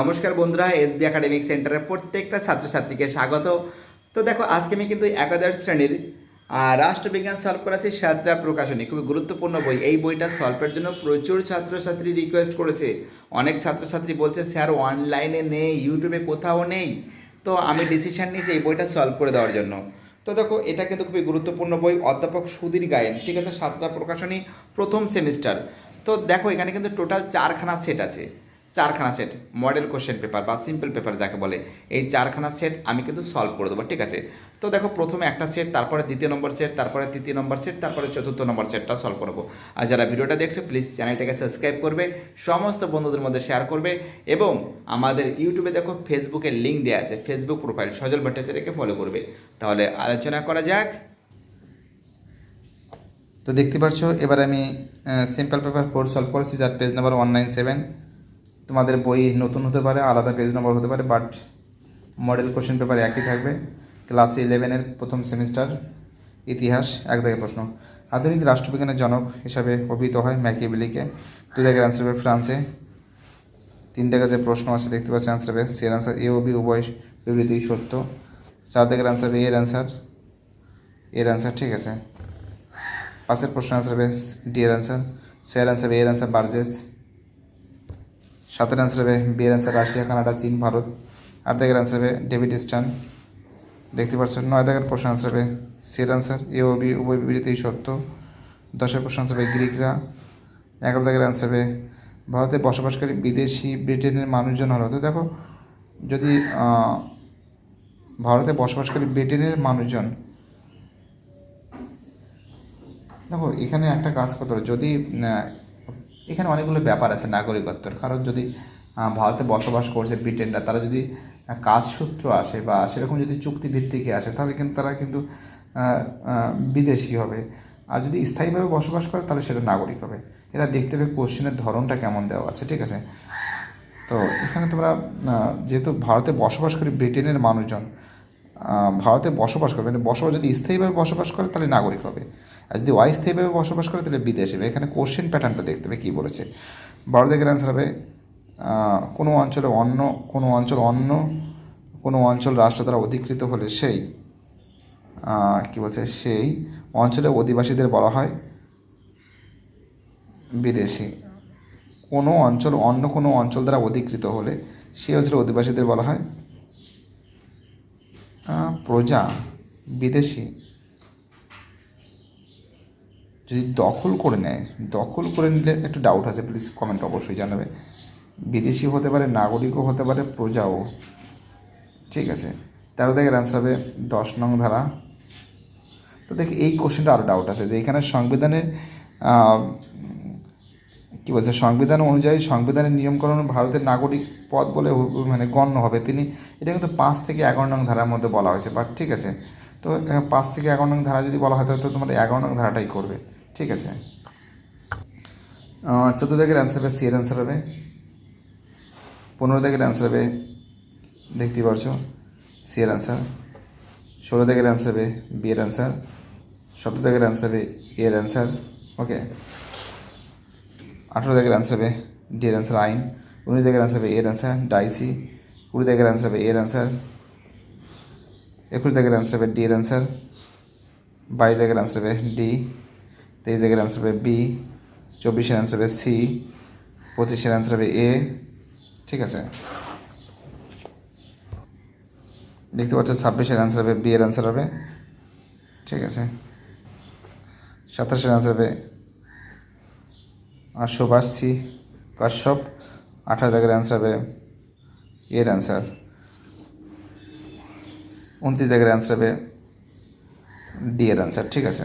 নমস্কার বন্ধুরা, SB academic সেন্টারের প্রত্যেকটা ছাত্রছাত্রীকে স্বাগত। তো দেখো, আজকে আমি কিন্তু একাদশ শ্রেণির রাষ্ট্রবিজ্ঞান সলভ করাচ্ছি সাতটা প্রকাশনী, খুবই গুরুত্বপূর্ণ বই। এই বইটা সলভের জন্য প্রচুর ছাত্রছাত্রী রিকোয়েস্ট করেছে। অনেক ছাত্রছাত্রী বলছে, স্যার অনলাইনে নেই ইউটিউবে কোথাও নেই। তো আমি ডিসিশন নিয়েছি এই বইটা সলভ করে দেওয়ার জন্য। তো দেখো, এটা কিন্তু খুবই গুরুত্বপূর্ণ বই, অধ্যাপক সুধীর গায়েন। ঠিক আছে, সাতটা প্রকাশনী, প্রথম সেমিস্টার তো দেখো, এখানে কিন্তু টোটাল চারখানা সেট আছে। চারখানা সেট মডেল কোশ্চেন পেপার বা সিম্পল পেপার যাকে বলে, এই চারখানা সেট আমি কিন্তু সলভ করে দেবো, ঠিক আছে? তো দেখো, প্রথমে একটা সেট তারপরে দ্বিতীয় নম্বর সেট তারপরে তৃতীয় নম্বর সেট তারপরে চতুর্থ নম্বর সেটটা সলভ করব আর যারা ভিডিওটা দেখছ প্লিজ চ্যানেলটাকে সাবস্ক্রাইব করবে, সমস্ত বন্ধুদের মধ্যে শেয়ার করবে এবং আমাদের ইউটিউবে দেখো ফেসবুকের লিঙ্ক দেওয়া আছে ফেসবুক প্রোফাইল সজল ভট্টাচার্যকে ফলো করবে। তাহলে আলোচনা করা যাক। তো দেখতে পাচ্ছ, এবার আমি সিম্পল পেপার কোর্স সলভ করেছি, যার page number one nine seven তোমাদের বই নতুন হতে পারে, আলাদা পেজ নম্বর হতে পারে বাট মডেল কোশ্চেন পেপার একই থাকবে। ক্লাস ইলেভেনের প্রথম সেমিস্টার ইতিহাস, এক দাগে প্রশ্ন। আধুনিক রাষ্ট্রবিজ্ঞানের জনক হিসাবে অভিহিত হয় ম্যাকিবিলিকে দুই দাগের অ্যান্সার হবে ফ্রান্সে। তিন দাগের যে প্রশ্ন আছে, দেখতে পাচ্ছি অ্যান্সার হবে সি এর অ্যান্সার এ ও উভয় বিবৃতি সত্য। চার দাগের অ্যান্সার হবে এর অ্যান্সার এর অ্যান্সার ঠিক আছে। পাশের প্রশ্ন অ্যান্সার হবে ডি এর অ্যান্সার ছয়ের অ্যান্সার এর অ্যান্সার বার্জেস সাতের অ্যান্সার হবে বি এর অ্যান্সার রাশিয়া, কানাডা, চীন, ভারত। আট দাগের অ্যান্সার হবে ডেভিড স্টান। দেখতে পাচ্ছ নয় দাগের প্রশ্ন অ্যান্সার হবে। সি এর অ্যান্সার এ ও বি, উভয় বিবৃতিই সত্য। দশের প্রশ্ন অ্যান্সার হবে গ্রিকরা। এগারো দাগের অ্যান্সার হবে ভারতে বসবাসকারী বিদেশি ব্রিটেনের মানুষজন হলো। তো দেখো, যদি ভারতে বসবাসকারী ব্রিটেনের মানুষজন, দেখো, এখানে একটা কাজ করতে হবে। যদি এখানে অনেকগুলো ব্যাপার আছে নাগরিকত্বর। কারণ যদি ভারতে বসবাস করছে ব্রিটেনরা, তারা যদি কাজসূত্র আসে বা সেরকম যদি চুক্তি ভিত্তিকে আসে, তাহলে কিন্তু তারা কিন্তু বিদেশি হবে। আর যদি স্থায়ীভাবে বসবাস করে, তাহলে সেটা নাগরিক হবে। এটা দেখতে হবে কোশ্চেনের ধরনটা কেমন দেওয়া আছে, ঠিক আছে? তো এখানে তোমরা যেহেতু ভারতে বসবাসকারী ব্রিটেনের মানুষজন ভারতে বসবাস করে মানে বসবাস যদি স্থায়ীভাবে বসবাস করে, তাহলে নাগরিক হবে। আর যদি অস্থায়ীভাবে বসবাস করে, তাহলে বিদেশি। এখানে কোশ্চেন প্যাটার্নটা দেখতে হবে, কী বলেছে? বারো দিকের অ্যান্সার হবে কোনো অঞ্চলে অন্য, কোনো অঞ্চল অন্য, কোনো অঞ্চল রাষ্ট্র দ্বারা অধিকৃত হলে সেই কী বলছে? সেই অঞ্চলে অধিবাসীদের বলা হয় বিদেশি। কোনো অঞ্চল অন্য কোনো অঞ্চল দ্বারা অধিকৃত হলে সেই অঞ্চলের অধিবাসীদের বলা হয় প্রজা, বিদেশি। যদি দখল করে নেয়, দখল করে নিলে একটু ডাউট আছে প্লিজ কমেন্ট অবশ্যই জানাবে। বিদেশি হতে পারে, নাগরিকও হতে পারে, প্রজাও। ঠিক আছে। তেরো থেকে অ্যান্সার হবে দশ নং ধারা। তো দেখি, এই কোশ্চেনটা আরও ডাউট আছে যে এখানে সংবিধানের কি বলছে, সংবিধান অনুযায়ী সংবিধানের নিয়মকরণ ভারতের নাগরিক পদ বলে মানে গণ্য হবে। তিনি, এটা কিন্তু পাঁচ থেকে এগারো নং ধারার মধ্যে বলা হয়েছে বাট ঠিক আছে। তো পাঁচ থেকে এগারো নং ধারা যদি বলা হয়, তাহলে তো তোমার এগারো নং ধারাটাই করবে। ঠিক আছে। চোদ্দ দাগের অ্যান্সার হবে সি এর অ্যান্সার হবে। পনেরো দাগের অ্যান্সার হবে দেখতে পারছ সি এর অ্যান্সার ষোলো দাগের অ্যান্সার হবে বি এর অ্যান্সার সতেরো দাগের অ্যান্সার হবে এ এর অ্যান্সার ওকে আঠেরো দাগের অ্যান্সার হবে ডি এর অ্যান্সার আইন। উনিশ দাগের অ্যান্সার হবে এর অ্যান্সার ডাইসি কুড়ি দাগের অ্যান্সার হবে এ এর অ্যান্সার একুশ দাগের অ্যান্সার হবে ডি এর অ্যান্সার বাইশ দাগের অ্যান্সার হবে ডি তেইশ দাগের অ্যান্সার হবে বি চব্বিশের অ্যান্সার হবে সি পঁচিশের অ্যান্সার হবে এ ঠিক আছে? দেখতে পাচ্ছ ছাব্বিশের অ্যান্সার হবে বি এর অ্যান্সার হবে, ঠিক আছে? সাতাশের অ্যান্সার হবে আটশো সি কাশ্যপ। আঠাশ জায়গার অ্যান্সার হবে এর অ্যান্সার উনত্রিশ জায়গার অ্যান্সার হবে ডি এর অ্যান্সার ঠিক আছে?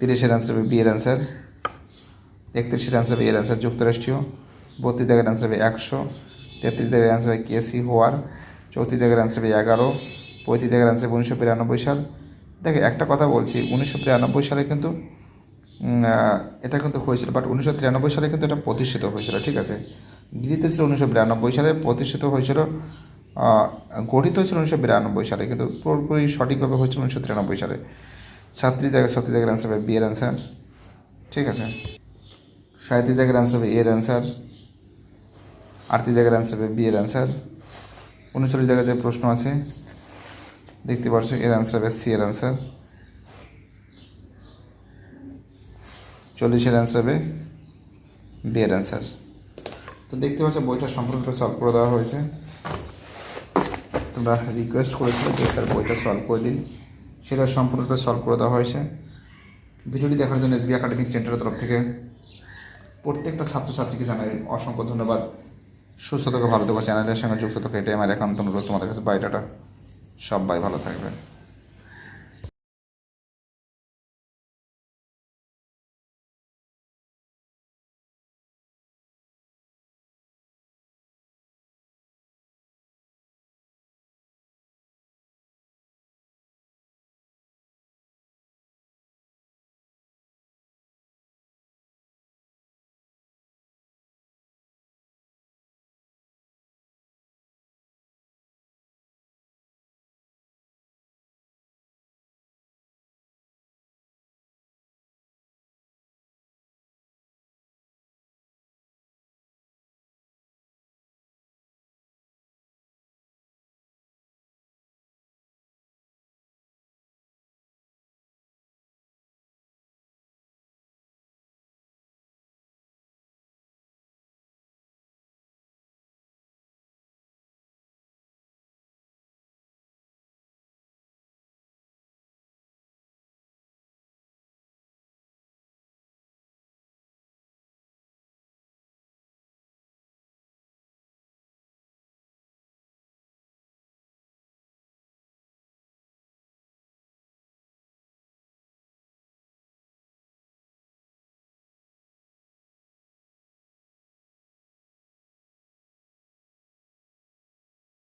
তিরিশের অ্যান্সার হবে বি অ্যান্সার একত্রিশের অ্যান্সার হবে এর অ্যান্সার যুক্তরাষ্ট্রীয়, বত্রিশ জায়গার অ্যান্সার হবে একশো, তেত্রিশ জায়গার অ্যান্সার হবে কেসি হোয়ার চৌত্রিশ জায়গার অ্যান্সার হবে এগারো, পঁয়ত্রিশ জায়গার অ্যান্সার হবে উনিশশো বিরানব্বই সাল। দেখে, একটা কথা বলছি, উনিশশো বিরানব্বই সালে কিন্তু এটা কিন্তু হয়েছিল বাট উনিশশো তিরানব্বই সালে কিন্তু এটা প্রতিষ্ঠিত হয়েছিল, ঠিক আছে? দিদিতে ছিল উনিশশো বিরানব্বই সালে প্রতিষ্ঠিত হয়েছিল গঠিত হয়েছিল উনিশশো বিরানব্বই সালে, কিন্তু পুরোপুরি সঠিকভাবে হয়েছিল উনিশশো তিরানব্বই সালে। ছাত্রিশ জায়গায় ছত্রিশ জায়গার অ্যান্সার হবে বি এর অ্যান্সার ঠিক আছে? সাঁত্রিশ দাগের অ্যান্সার হবে এর অ্যান্সার আটত্রিশ দাগের অ্যান্সার হবে বি এর অ্যান্সার উনচল্লিশ জায়গায় যে প্রশ্ন আছে, দেখতে পাচ্ছ এর অ্যান্সার হবে সি এর অ্যান্সার চল্লিশের অ্যান্সার হবে বি এর অ্যান্সার তো দেখতে পাচ্ছ, বইটা সম্পূর্ণ সলভ করে দেওয়া হয়েছে। তোমরা রিকোয়েস্ট করেছিলে যে স্যার বইটা সলভ করে দিন। সেটা সম্পূর্ণরূপে সলভ করে দেওয়া হয়েছে। ভিডিওটি দেখার জন্য এসবি একাডেমিক সেন্টারের তরফ থেকে প্রত্যেকটা ছাত্রছাত্রীকে জানাই অসংখ্য ধন্যবাদ। সুস্থ থাকো, ভালো থাকো, চ্যানেলের সঙ্গে যুক্ত থাকো, এটাই আমার একান্ত অনুরোধ তোমাদের কাছে। বাইটাটা সবাই ভালো থাকবে